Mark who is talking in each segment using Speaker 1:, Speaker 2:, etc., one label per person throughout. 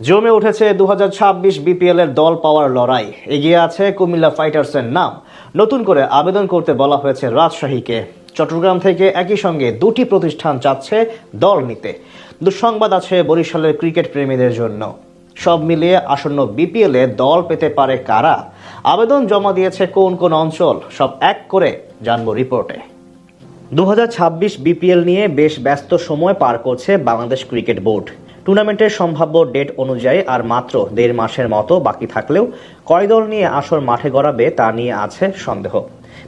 Speaker 1: জমে উঠেছে দু হাজার ছাব্বিশ বিপিএল এর দল পাওয়ার লড়াই। এগিয়ে আছে কুমিল্লা ফাইটার্সের নাম। নতুন করে আবেদন করতে বলা হয়েছে রাজশাহীকে। চট্টগ্রাম থেকে একই সঙ্গে দুটি প্রতিষ্ঠান চাচ্ছে দল নিতে। দুঃসংবাদ আছে বরিশালের ক্রিকেট প্রেমীদের জন্য। সব মিলিয়ে আসন্ন বিপিএল দল পেতে পারে কারা? আবেদন জমা দিয়েছে কোন কোন অঞ্চল? সব এক করে জানব রিপোর্টে। দু হাজার ছাব্বিশ বিপিএল নিয়ে বেশ ব্যস্ত সময় পার করছে বাংলাদেশ ক্রিকেট বোর্ড। টুর্নামেন্টের সম্ভাব্য ডেট অনুযায়ী আর মাত্র দেড় মাসের মতো বাকি থাকলেও কয় দল নিয়ে আসর মাঠে গড়াবে তা নিয়ে আছে সন্দেহ।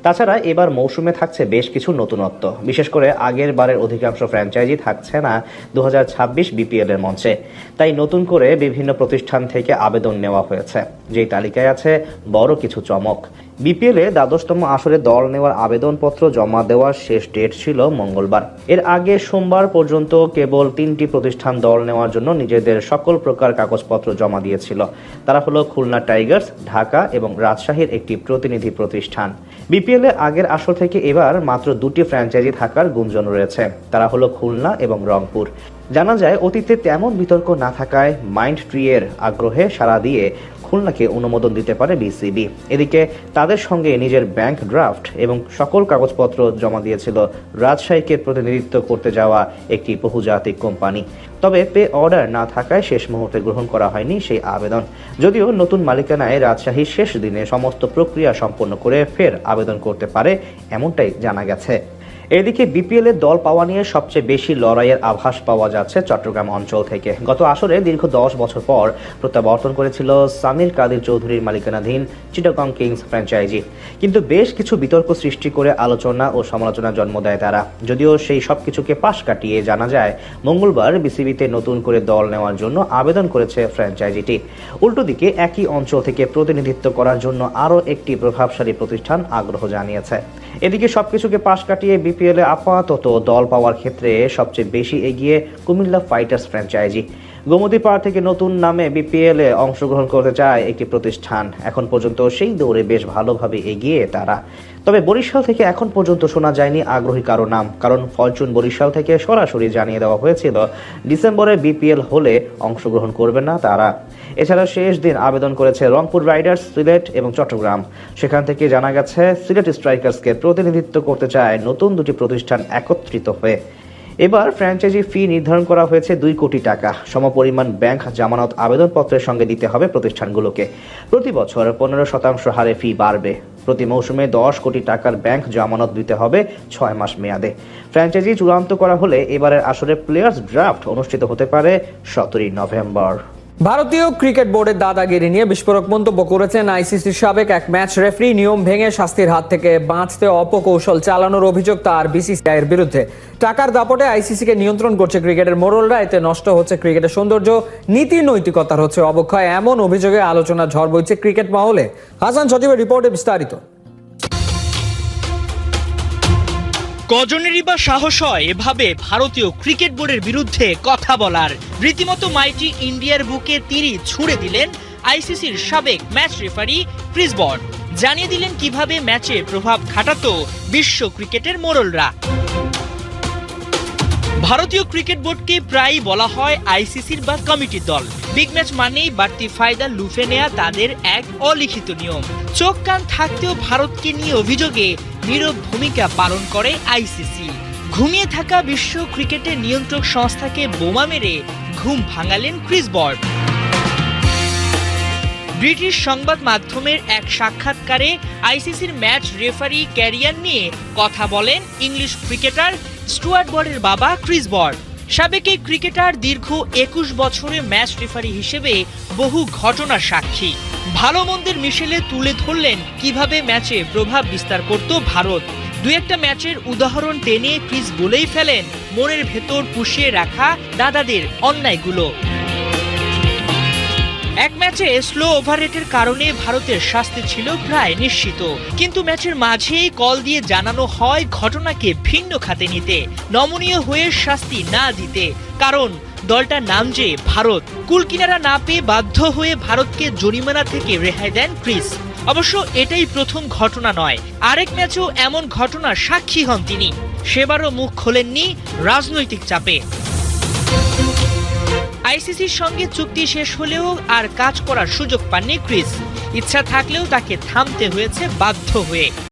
Speaker 1: তাছাড়া এবার মৌসুমে থাকছে বেশ কিছু নতুনত্ব। বিশেষ করে আগের বারের অধিকাংশ ফ্র্যাঞ্চাইজি থাকছে না দু বিপিএল এর মঞ্চে। তাই নতুন করে বিভিন্ন প্রতিষ্ঠান থেকে আবেদন নেওয়া হয়েছে। যেই তালিকায় আছে বড় কিছু চমক। বিপিএল দ্বাদশতম আসরে দল নেওয়ার আবেদনপত্র জমা দেওয়ার শেষ ডেট ছিল মঙ্গলবার। এর আগে সোমবার পর্যন্ত কেবল তিনটি প্রতিষ্ঠান দল নেওয়ার জন্য নিজেদের সকল প্রকার কাগজপত্র জমা দিয়েছিল। তারা হলো খুলনা টাইগার্স, ঢাকা এবং রাজশাহীর একটি প্রতিনিধি প্রতিষ্ঠান। বিপিএল আগের আসর থেকে এবার মাত্র দুটি ফ্র্যাঞ্চাইজি থাকার গুঞ্জন রয়েছে। তারা হলো খুলনা এবং রংপুর। জানা যায়, অতীতে তেমন বিতর্ক না থাকায় মাইন্ড ট্রি এর আগ্রহে সাড়া দিয়ে খুলনাকে অনুমোদন দিতে পারে বিসিবি। এদিকে তাদের সঙ্গে নিজের ব্যাংক ড্রাফট এবং সকল কাগজপত্র জমা দিয়েছিল রাজশাহীকে প্রতিনিধিত্ব করতে যাওয়া একটি বহুজাতিক কোম্পানি। তবে পে অর্ডার না থাকায় শেষ মুহূর্তে গ্রহণ করা হয়নি সেই আবেদন। যদিও নতুন মালিকানায় রাজশাহী শেষ দিনে সমস্ত প্রক্রিয়া সম্পন্ন করে ফের আবেদন করতে পারে, এমনটাই জানা গেছে। এদিকে বিপিএল এর দল পাওয়া নিয়ে সবচেয়ে বেশি লড়াইয়ের আভাস পাওয়া যাচ্ছে চট্টগ্রাম অঞ্চল থেকে। গত আসরে দীর্ঘ দশ বছর পর প্রত্যাবর্তন করেছিল সামির কাদির চৌধুরীর মালিকানাধীন চিটাগং কিংস ফ্র্যাঞ্চাইজি। কিন্তু বেশ কিছু বিতর্ক সৃষ্টি করে আলোচনা ও সমালোচনার জন্ম দেয় তারা। যদিও সেই সব কিছুকে পাশ কাটিয়ে জানা যায়, মঙ্গলবার বিসিবিতে নতুন করে দল নেওয়ার জন্য আবেদন করেছে ফ্র্যাঞ্চাইজিটি। উল্টো দিকে একই অঞ্চল থেকে প্রতিনিধিত্ব করার জন্য আরও একটি প্রভাবশালী প্রতিষ্ঠান আগ্রহ জানিয়েছে। এদিকে সবকিছুকে পাশ কাটিয়ে বিপিএল আপাতত দল পাওয়ার ক্ষেত্রে সবচেয়ে বেশি এগিয়ে কুমিল্লা ফাইটার্স ফ্র্যাঞ্চাইজি। গোমতীপাড় থেকে নতুন নামে বিপিএল এ অংশগ্রহণ করতে চায় একটি প্রতিষ্ঠান। এখন পর্যন্ত সেই দৌড়ে বেশ ভালোভাবে এগিয়ে তারা। তবে বরিশাল থেকে এখন পর্যন্ত শোনা যায়নি আগ্রহী কারও নাম। কারণ ফরচুন বরিশাল থেকে সরাসরি জানিয়ে দেওয়া হয়েছিল, ডিসেম্বরে বিপিএল হলে অংশগ্রহণ করবে না তারা। এছাড়া শেষ দিন আবেদন করেছে রংপুর রাইডার্স, সিলেট এবং চট্টগ্রাম। সেখান থেকে জানা গেছে, সিলেট স্ট্রাইকার্সকে প্রতিনিধিত্ব করতে চায় নতুন দুটি প্রতিষ্ঠান একত্রিত হয়ে। এবার ফ্র্যাঞ্চাইজি ফি নির্ধারণ করা হয়েছে দুই কোটি টাকা। সমপরিমাণ ব্যাংক জামানত আবেদনপত্রের সঙ্গে দিতে হবে প্রতিষ্ঠানগুলোকে। প্রতি বছর পনেরো শতাংশ হারে ফি বাড়বে। প্রতি মৌসুমে দশ কোটি টাকার ব্যাংক জামানত দিতে হবে ছয় মাস মেয়াদে। ফ্র্যাঞ্চাইজি চূড়ান্ত করা হলে এবারের আসরে প্লেয়ার্স ড্রাফট অনুষ্ঠিত হতে পারে সতেরোই নভেম্বর।
Speaker 2: ভারতীয় ক্রিকেট বোর্ডের দাদাগিরি নিয়ে বিস্ফোরক মন্তব্য করেছেন আইসিসির সাবেক এক ম্যাচ রেফারি নিয়ম ভেঙে শাস্তির হাত থেকে বাঁচতে অপকৌশল চালানোর অভিযোগ তার বিসিসিআই এর বিরুদ্ধে। টাকার দাপটে আইসিসিকে নিয়ন্ত্রণ করছে ক্রিকেটের মোড়লরা। এতে নষ্ট হচ্ছে ক্রিকেটের সৌন্দর্য, নীতি নৈতিকতার হচ্ছে অবক্ষয়। এমন অভিযোগে আলোচনা ঝড় বইছে ক্রিকেট মহলে। হাসান সচিবের রিপোর্টে বিস্তারিত।
Speaker 3: কজনেরই বা সাহস হয় এভাবে ভারতীয় ক্রিকেট বোর্ডের বিরুদ্ধে কথা বলার। রীতিমতো মাইটি ইন্ডিয়ার বুকে তিনি ছুড়ে দিলেন আইসিসির সাবেক ম্যাচ রেফারি ক্রিস বন্ড জানিয়ে দিলেন কীভাবে ম্যাচে প্রভাব খাটাতো বিশ্ব ক্রিকেটের মোড়লরা। ভারতীয় ক্রিকেট বোর্ডকে প্রায়ই বলা হয় আইসিসির বা কমিটির দল। বিগ ম্যাচ মানেই বাড়তি ফায়দা লুফে নেয়া তাদের এক অলিখিত নিয়ম। চোখ কান থাকতেও ভারতকে নিয়ে অভিযোগে নীরব ভূমিকা পালন করে আইসিসি। ঘুমিয়ে থাকা বিশ্ব ক্রিকেটের নিয়ন্ত্রক সংস্থাকে বোমা মেরে ঘুম ভাঙালেন ক্রিস বর্ড। ব্রিটিশ সংবাদ মাধ্যমের এক সাক্ষাৎকারে আইসিসির ম্যাচ রেফারি ক্যারিয়ার নিয়ে কথা বলেন ইংলিশ ক্রিকেটার স্টুয়ার্ট বর্ডের বাবা ক্রিস বর্ড সাবেক এই ক্রিকেটার দীর্ঘ একুশ বছরে ম্যাচ রেফারি হিসেবে বহু ঘটনার সাক্ষী। ভালো মন্দের মিশেলে তুলে ধরলেন কীভাবে ম্যাচে প্রভাব বিস্তার করত ভারত। দু একটা ম্যাচের উদাহরণ টেনে ক্রিস বলেই ফেলেন, মনের ভেতর পুষিয়ে রাখা দাদাদের অন্যায়গুলো। এক ম্যাচে স্লো ওভাররেটের কারণে ভারতের শাস্তি ছিল প্রায় নিশ্চিত। কিন্তু ম্যাচের মাঝেই কল দিয়ে জানানো হয় ঘটনাকে ভিন্ন খাতে নিতে, নমনীয় হয়ে শাস্তি না দিতে। কারণ দলটার নাম যে ভারত, কুলকিনারা না পেয়ে বাধ্য হয়ে ভারতকে জরিমানা থেকে রেহাই দেন ক্রিস। অবশ্য এটাই প্রথম ঘটনা নয়, আরেক ম্যাচেও এমন ঘটনার সাক্ষী হন তিনি। সেবারও মুখ খোলেননি রাজনৈতিক চাপে। আইসিসির সঙ্গে চুক্তি শেষ হলেও আর কাজ করার সুযোগ পাননি ক্রিস। ইচ্ছা থাকলেও তাকে থামতে হয়েছে বাধ্য হয়ে।